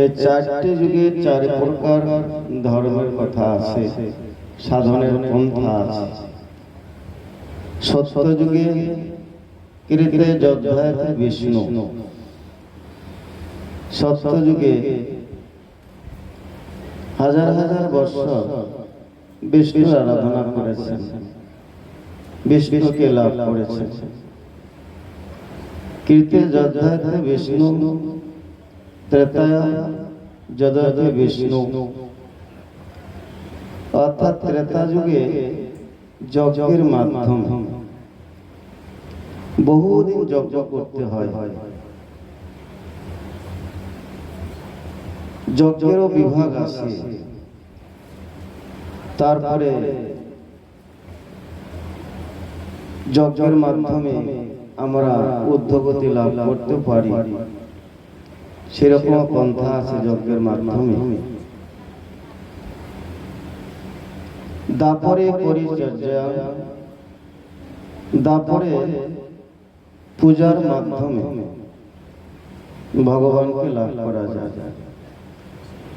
এই চারটি যুগে চার প্রকার ধর্মের কথা আছে, সাধনের পন্থা আছে। সত্য যুগে কৃতে যজ্ঞায়ত বিষ্ণু। সত্য যুগে হাজার হাজার বছর বিষ্ণুর আরাধনা করেছেন। বিষ্ণুকে লাভ করেছেন। কীর্তে যজ্ঞায়ত বিষ্ণু ত্রেতায় যদাতে বিষ্ণু। অর্থাৎ ত্রেতা যুগে যজ্ঞের মাধ্যম। বহুদিন যজ্ঞ করতে হয়। যজ্ঞেরও বিভাগ আছে। তারপরে যজ্ঞের মাধ্যমে আমরা উদ্ধগতি লাভ করতে পারি। সেরকম পন্থা আছে যজ্ঞের মাধ্যমে। দাপরে পরিচর্যা, দাপরে পূজার মাধ্যমে ভগবানকে লাভ করা যায়।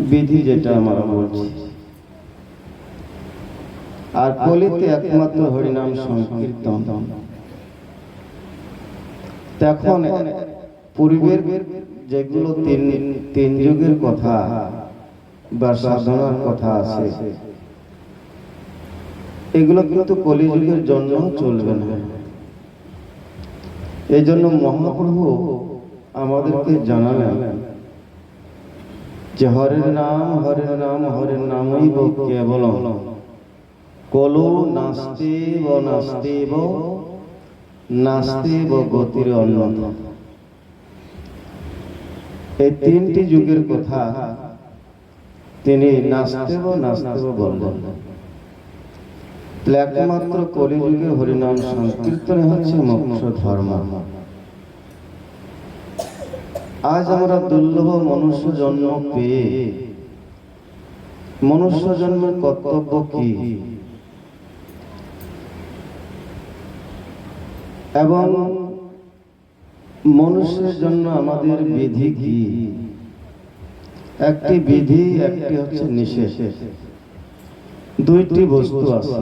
বিধি যেটা আমরা বলছি। আর কলিতে একমাত্র হরিনাম সংকীর্তন। তখন পূর্বের যেগুলো তিন তিন যুগের কথা বা সাধনার কথা আছে। এগুলো কিন্তু কলিযুগের জন্য চলবে না। এই জন্য মহাপ্রভু আমাদেরকে জানালেন যে হরের নাম হরের নাম হরের নামই কেবল কলু নাস্তি ব নাস্তি ব নাস্তি ব গতির অন্যতম এই তিনটি যুগের কথা তিনি নাস্তেব নাস্তেব তাহলে একমাত্র কলিযুগে হরিনাম সংকীর্তন হচ্ছে মোক্ষ ধর্ম। আজ আমরা দুর্লভ মনুষ্য জন্ম পেয়ে, মনুষ্য জন্মের কর্তব্য কি? এবং মানুষের জন্য আমাদের বিধি কি? একটি বিধি একটি হচ্ছে নিষেধ। দুইটি বস্তু আছে।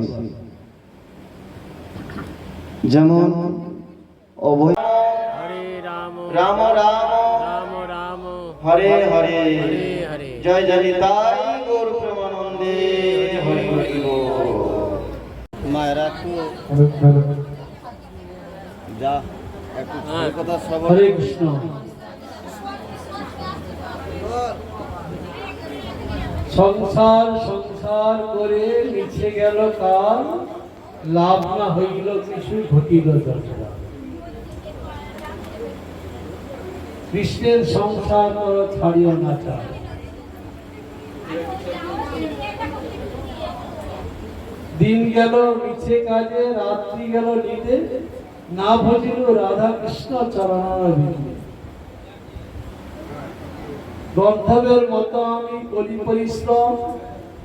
যেমন অবৈ রাম রাম রাম রাম রাম। হরে হরে। জয় জয় তাই গৌর প্রেমানন্দে। হরি হরি। মায়েরা যা হরে কৃষ্ণ। সংসার সংসার করে মিছে গেল কাল, লাভ না হইল কিছু ঘটিল কৃষ্ণের সংসার কর, ছাড়িও না চায় দিন গেল, মিছে কাজে, রাত্রি গেল, নিদে। না ভজিল রাধা কৃষ্ণ বিন্দে গন্ধবের মতো আমি করি পরিশ্রম,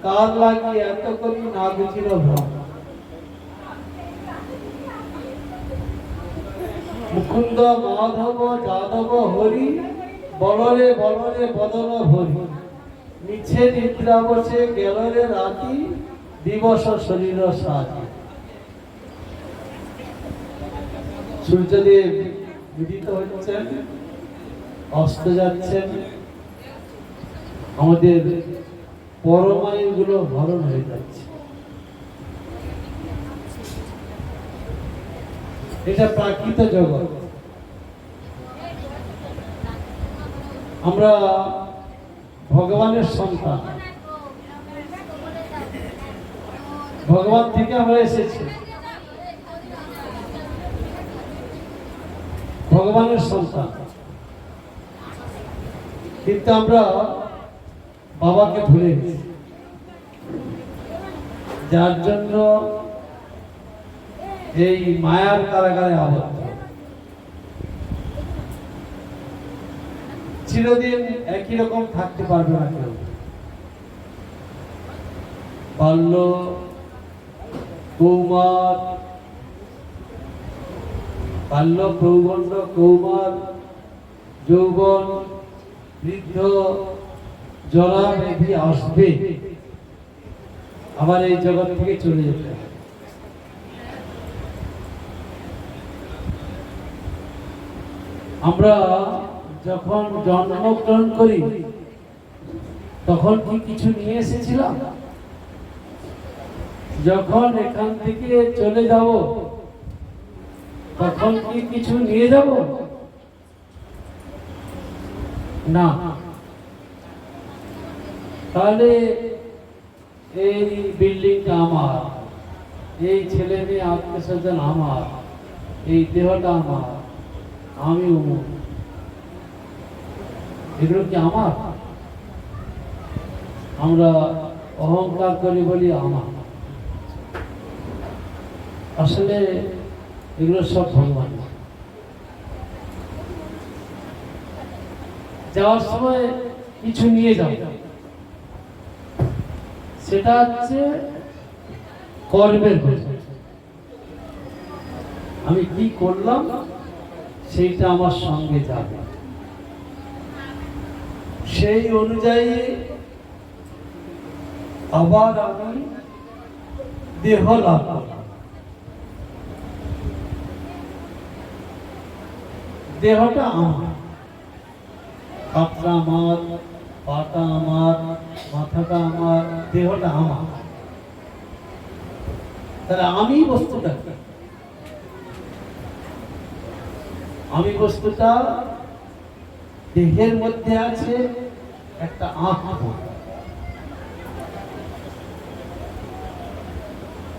কার লাগি এত করি না বুঝিল ভ্রম। মুকুন্দ মাধব যাদব হরি, বলরে বলরে বদন হরি মিছে নিদ্রা বসে গেলরে রাতি, দিবস শরীর সাজি। সূর্যদেব উদিত হচ্ছেন, অস্ত যাচ্ছেন। আমাদের পরমায়ুগুলো হরণ হয়ে যাচ্ছে। এটা প্রাকৃত জগৎ। আমরা ভগবানের সন্তান। ভগবান থেকে আমরা এসেছি। ভগবানের সন্তান। কিন্তু আমরা বাবাকে ভুলে গেছি। যার জন্য এই মায়ার কারাগারে আবদ্ধ। চিরদিন একই রকম থাকতে পারবে না কেউ। বাল্য, কৌমার বাল্য প্রৌগণ্ড কৌমার যৌবন বৃদ্ধ জরা ব্যাধি আসবে। আবার এই জগৎ থেকে চলে যেতে আমরা যখন জন্মগ্রহণ করি, তখন কি কিছু নিয়ে এসেছিলাম? যখন এখান থেকে চলে যাব তখন কি কিছু নিয়ে যাব? না। তাহলে এই বিল্ডিংটা আমার, এই ছেলে মেয়ে আত্মীয় স্বজন আমার, এই দেহটা আমার, আমি অমুক এগুলো কি আমার? আমরা অহংকার করি বলি আমার। আসলে এগুলো সব ভগবান। যাওয়ার সময় কিছু নিয়ে যাও। সেটা হচ্ছে কর্মের আমি কি করলাম? সেইটা আমার সঙ্গে যাবে। সেই অনুযায়ী আবার আমি দেহ লাভ করলাম দেহটা আমার। হাতটা আমার, পাটা আমার, মাথাটা আমার, দেহটা আমার। তাহলে আমি বস্তুটা আমি বস্তুটা দেহের মধ্যে আছে, একটা আত্মা।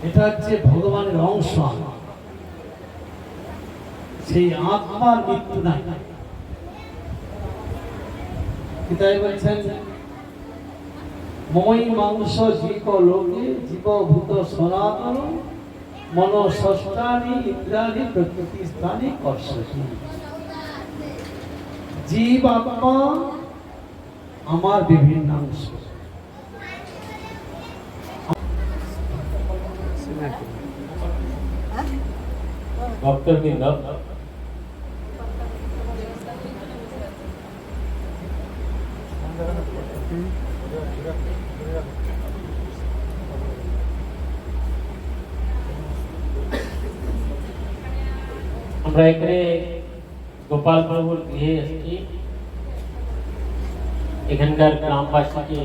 এটা হচ্ছে ভগবানের অংশ সেই আত্মার মৃত্যু নাই। বলছেন মই মাংস লোকে সনাতন মন ইন্দ্রাণী, প্রকৃতি স্থানে জীব আত্মা আমার বিভিন্ন অংশ। ভক্তবৃন্দ আমরা এখানে গোপাল প্রভুর গৃহে এসেছি এখানকার গ্রামবাসীকে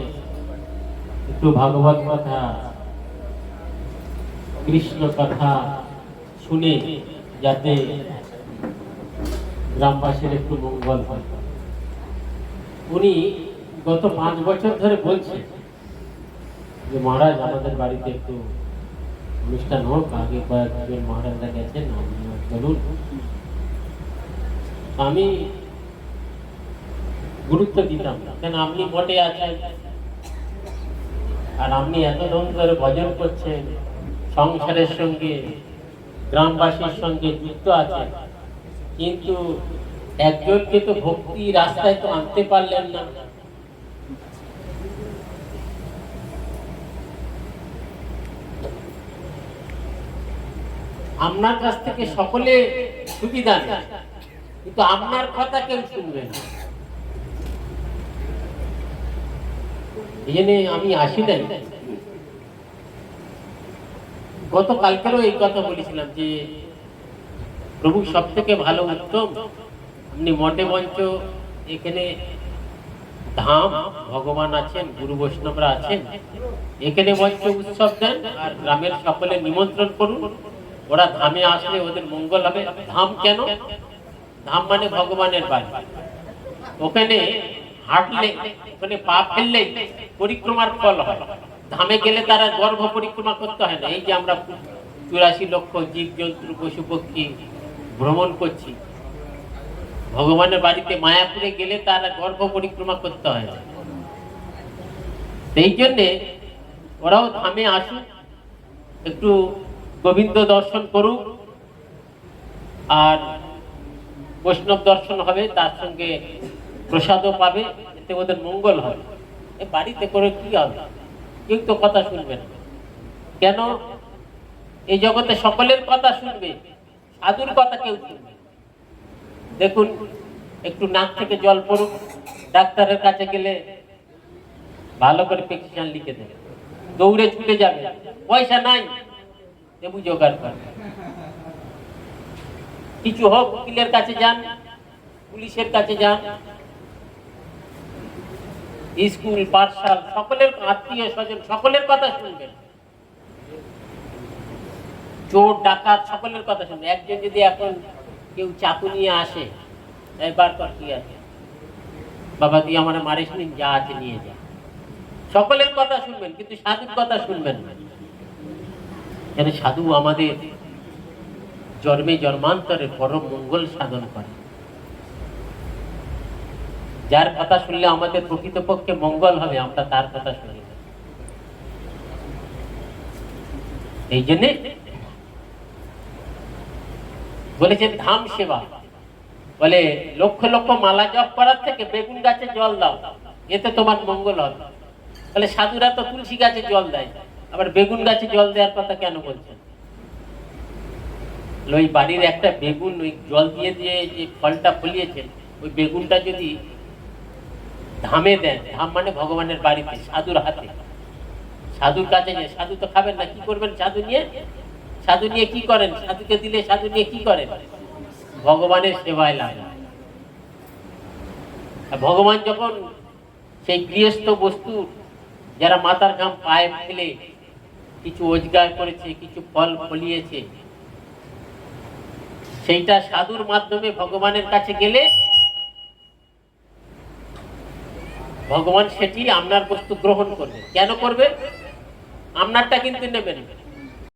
একটু ভাগবত কথা কৃষ্ণ কথা শুনে যাতে গ্রামবাসীর একটু মঙ্গল হয় উনি গত পাঁচ বছর ধরে বলছেন যে মহারাজ, আমাদের বাড়িতে একটু অনুষ্ঠান হোক, আগে কয়েকজন মহারাজরা গেছেন চলুন। আমি গুরুত্ব দিতাম না, কেন আপনি মঠে আছেন? আর আপনি এত ধন ধরে ভজন করছেন, সংসারের সঙ্গে, গ্রামবাসীর সঙ্গে যুক্ত আছেন, কিন্তু একজনকে তো ভক্তি রাস্তায় তো আনতে পারলেন না। আপনার কাছ থেকে সকলে সুবিধা কিন্তু আপনার কথা কেউ শুনবে না। আমি আসি নাই। গতকালকেরও এই কথা বলেছিলাম যে, প্রভু সব থেকে ভালো উত্তম, আপনি মঠে মঞ্চ, এখানে ধাম, ভগবান আছেন, গুরু বৈষ্ণবরা আছেন। এখানে মঞ্চ উৎসব দেন আর গ্রামের সকলে নিমন্ত্রণ করুন। ওরা ধামে আসলে ওদের মঙ্গল হবে। ধাম কেন? ধাম মানে ভগবানের বাড়ি। ওখানে হাঁটলে, ওখানে পা ফেললে পরিক্রমার ফল হয়। ধামে গেলে তারা গর্ভ পরিক্রমা করতে হয় না। এই যে আমরা চুরাশি লক্ষ জীব, জন্তু, পশু, পক্ষী ভ্রমণ করছি। ভগবানের বাড়িতে মায়াপুরে গেলে তারা গর্ভ পরিক্রমা করতে হয় সেই জন্যে ওরাও ধামে আসুক, একটু গোবিন্দ দর্শন করুক, আর বৈষ্ণব দর্শন হবে, তার সঙ্গে প্রসাদও পাবে, এতে ওদের মঙ্গল হবে এ বাড়িতে করে কি হবে? কেউ তো কথা শুনবে না। কেন? এই জগতে সকলের কথা শুনবে, সাধুর কথা কেউ শুনবে দেখুন, একটু নাক থেকে জল পড়ুক, ডাক্তারের কাছে গেলে ভালো করে প্রেসক্রিপশন লিখে দেবে। দৌড়ে ছুটে যাবে, পয়সা নাই। দেবু জোগাড় করবে কিছু হোক, উকিলের কাছে যান, পুলিশের কাছে যান। স্কুল, পাঠশাল, সকলের আত্মীয় স্বজন, সকলের কথা শুনবেন। চোর, ডাকাত, সকলের কথা শুনবেন। একজন যদি এখন কেউ চাকু নিয়ে আসে, একবার কর কি আছে? বাবা, তুই আমার মারিস যা আছে নিয়ে যা। সকলের কথা শুনবেন, কিন্তু সাধুর কথা শুনবেন না। যেন সাধু আমাদের জন্মে জন্মান্তরে পরম মঙ্গল সাধন করে। যার কথা শুনলে আমাদের প্রকৃতপক্ষে মঙ্গল হবে, আমরা তার কথা শুনি এই জন্যে বলেছেন, ধাম সেবা। বলে, লক্ষ লক্ষ মালা জপ করার থেকে বেগুন গাছে জল দাও, এতে তোমার মঙ্গল হবে। তাহলে সাধুরা তো তুলসী গাছে জল দেয় আবার বেগুন গাছে জল দেওয়ার কথা কেন বলছেন? ওই বাড়ির একটা বেগুন, ওই জল দিয়ে দিয়ে যে ফলটা ফলিয়েছেন, ওই বেগুনটা যদি ধামে দেন, ধাম মানে ভগবানের বাড়িতে, সাধুর হাতে। সাধুর কাছে নিয়ে, সাধু তো খাবেন না, কি করবেন সাধু নিয়ে? সাধু নিয়ে কি করেন? সাধুকে দিলে সাধু নিয়ে কি করেন? ভগবানের সেবায় আর ভগবান যখন সেই গৃহস্থ বস্তু, যারা মাতার ঘাম পায়ে ফেলে কিছু রোজগার করেছে, কিছু ফল ফলিয়েছে। সেইটা সাধুর মাধ্যমে ভগবানের কাছে গেলে ভগবান সেটি আপনার বস্তু গ্রহণ করবে। কেন করবে? আপনারটা কিন্তু নেবেন।